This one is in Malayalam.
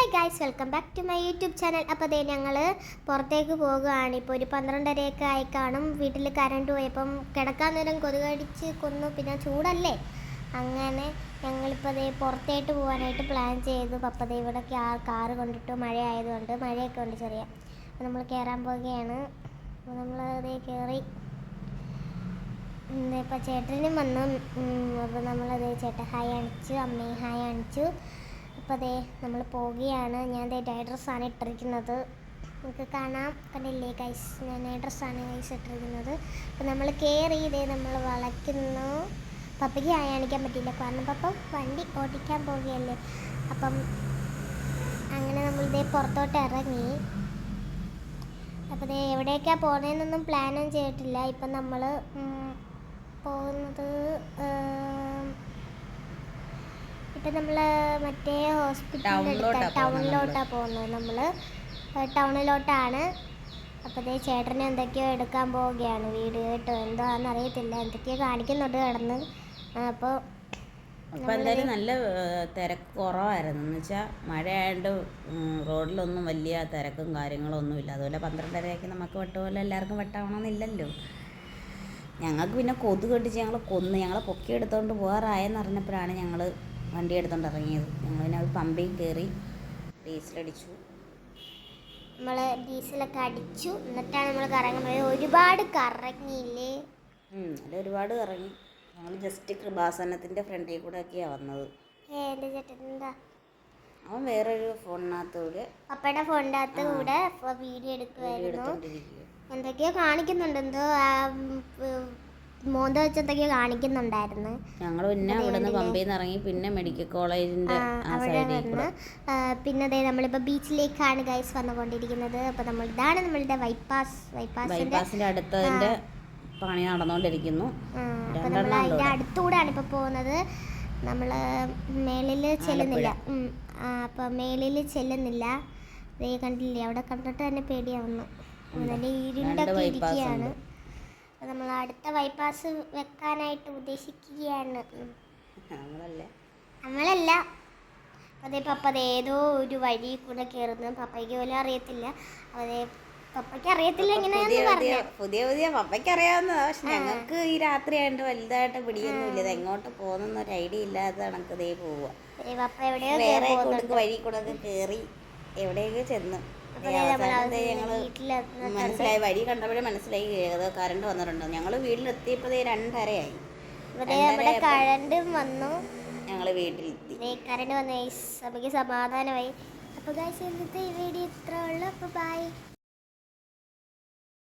Hi guys welcome back to my YouTube channel അപ്പോൾ അതേ ഞങ്ങൾ പുറത്തേക്ക് പോകുകയാണ് ഇപ്പോൾ ഒരു പന്ത്രണ്ടരയൊക്കെ ആയി കാണും. വീട്ടിൽ കറണ്ട് പോയപ്പം കിടക്കാൻ നേരം കൊതുകടിച്ച് കൊന്നു. പിന്നെ ചൂടല്ലേ? അങ്ങനെ ഞങ്ങളിപ്പോൾ അതേ പുറത്തേട്ട് പോകാനായിട്ട് പ്ലാൻ ചെയ്തു. പപ്പതേ ഇവിടെ കാറ് കൊണ്ടിട്ട് മഴ ആയതുകൊണ്ട് മഴയൊക്കെ ഉണ്ട് ചെറിയ. അപ്പോൾ നമ്മൾ കയറാൻ പോവുകയാണ്. അപ്പോൾ നമ്മൾ അതേ കയറി ഇപ്പോൾ ചേട്ടനും വന്നു. അപ്പോൾ നമ്മളത് ചേട്ടൻ ഹായ് അണിച്ചു അമ്മയും ഹായ് അണിച്ചു. അപ്പോൾ അതെ നമ്മൾ പോവുകയാണ്. ഞാൻ ഡൈ ഡ്രസ്സാണ് ഇട്ടിരിക്കുന്നത്. നമുക്ക് കാണാം. കണ്ടില്ലേ കൈസ് ഞാൻ ഡ്രസ്സാണ് കൈസ് ഇട്ടിരിക്കുന്നത്. അപ്പോൾ നമ്മൾ കയറി ഇതേ നമ്മൾ വളയ്ക്കുന്നു. പപ്പയ്ക്ക് ആയാണിക്കാൻ പറ്റില്ല കാരണം പപ്പ വണ്ടി ഓടിക്കാൻ പോവുകയല്ലേ. അപ്പം അങ്ങനെ നമ്മൾ ഇതേ പുറത്തോട്ട് ഇറങ്ങി. അപ്പോൾ ദേ എവിടേക്കാണ് പോകുന്നതെന്നൊന്നും പ്ലാനൊന്നും ചെയ്തിട്ടില്ല. ഇപ്പം നമ്മൾ പോകുന്നത് ഇപ്പം നമ്മൾ മറ്റേ പോകുന്നത് ടൗണിലോട്ടാണ് പോകുന്നത് നമ്മൾ ടൗണിലോട്ടാണ് അപ്പോൾ ദേ ചേട്ടനെ എന്തൊക്കെയോ എടുക്കാൻ പോവുകയാണ്. വീട് കേട്ടോ എന്താണെന്ന് അറിയത്തില്ല എന്തൊക്കെയോ കാണിക്കുന്നുണ്ട് കിടന്ന്. അപ്പോൾ അപ്പം എന്തായാലും നല്ല തിരക്ക് കുറവായിരുന്നു. എന്ന് വെച്ചാൽ മഴയായതുകൊണ്ട് റോഡിലൊന്നും വലിയ തിരക്കും കാര്യങ്ങളും ഒന്നുമില്ല. അതുപോലെ പന്ത്രണ്ടരയ്ക്ക് നമുക്ക് വെട്ട പോലെ എല്ലാവർക്കും വെട്ടാവണമെന്നില്ലല്ലോ. ഞങ്ങൾക്ക് പിന്നെ കൊതുക് കെട്ടിച്ച് ഞങ്ങൾ കൊന്ന് ഞങ്ങളെ പൊക്കി എടുത്തുകൊണ്ട് പോകാറായെന്ന് അറിഞ്ഞപ്പോഴാണ് ഞങ്ങൾ വണ്ടി എടുത്തോണ്ട് ഇറങ്ങിയത്. ഞങ്ങൾ പിന്നെ അത് പമ്പിൽ കയറി ഡീസലടിച്ചു നമ്മൾ ഡീസലൊക്കെ അടിച്ചു. എന്നിട്ടാണ് നമ്മൾ കറങ്ങാൻ പോയത് ഒരുപാട് കറങ്ങിയില്ലേ? അല്ല ഒരുപാട് കറങ്ങി. ഞങ്ങൾ ജസ്റ്റ് കൃപാസനത്തിന്റെ ഫ്രണ്ടിൽ കൂടെ ഒക്കെയാണ് വന്നത് എന്റെ അവൻ വേറൊരു ഫോണിനകത്തൂടെ പപ്പയുടെ ഫോണിനകത്ത് കൂടെ വീഡിയോ എടുക്കുമായിരുന്നു എന്തൊക്കെയോ കാണിക്കുന്നുണ്ട്. എന്തോ മോന്ത വെച്ചതൊക്കെ കാണിക്കുന്നുണ്ടായിരുന്നു. ഞങ്ങൾ പിന്നെ അവിടെ നിന്ന് പമ്പയിൽ നിന്ന് ഇറങ്ങി പിന്നെ മെഡിക്കൽ കോളേജിന്റെ ആ, സൈഡിൽ കൂടെ. പിന്നെ ദേ നമ്മളിപ്പോൾ ബീച്ചിലേക്കാണ് ഗൈസ് വന്നുകൊണ്ടിരിക്കുന്നത്. അപ്പോൾ നമ്മൾ ഇതാണ് നമ്മളുടെ വൈപ്പാസ് വൈപ്പാസിന്റെ അടുത്തതിന്റെ പണി നടന്നുകൊണ്ടിരിക്കുന്നു. അതിന്റെ അടുത്തൂടാണ്. ഇപ്പോൾ പോകുന്നത്. നമ്മൾ മേളിൽ ചെല്ലുന്നില്ല. അപ്പോൾ മേളിൽ ചെല്ലുന്നില്ല. ദേ കണ്ടില്ലേ അവിടെ കണ്ടിട്ട് തന്നെ പേടിയാവുന്നു. നല്ല ഇരുണ്ടൊക്കെ ഇരിക്കുകയാണ് നമ്മൾ അടുത്ത ബൈപ്പാസ് വെക്കാനായിട്ട് ഉദ്ദേശിക്കുകയാണ്. നമ്മളല്ല? നമ്മളല്ല. അതേ പപ്പ അത് ഏതോ ഒരു വഴി കൂടെ കയറുന്നു പപ്പയ്ക്ക് പോലും അറിയത്തില്ല. അതേ പപ്പയ്ക്ക് അറിയത്തില്ല പുതിയ എങ്ങനെയാന്ന് പുതിയ പറഞ്ഞു. പുതിയ പുതിയ പപ്പയ്ക്ക് അറിയാവുന്നതാ. പക്ഷെ ഞങ്ങൾക്ക് ഈ രാത്രി ആയിട്ട് വലുതായിട്ട് പിടിയൊന്നുമില്ല. ഇത് എങ്ങോട്ട് പോകുന്ന ഒരു ഐഡിയ ഇല്ലാതെ കണക്ക് ഇതേ പോവുക വേറെ വഴി കൂടെ ഒക്കെ കയറി എവിടെയൊക്കെ ചെന്ന്. മനസ്സിലായി വഴി കണ്ടപ്പോഴേ മനസ്സിലായി കറണ്ട് വന്നിട്ടുണ്ട്. ഞങ്ങൾ വീട്ടിലെത്തിയപ്പോ രണ്ടരയായി. കരണ്ടും വന്നു. ഞങ്ങൾ വീട്ടിലെത്തി. വന്നു സമാധാനമായി. അപ്പോൾ ഗൈസ് ഇന്നത്തെ ഈ വീഡിയോ ഇത്ര ഉള്ളൂ. അപ്പോൾ ബൈ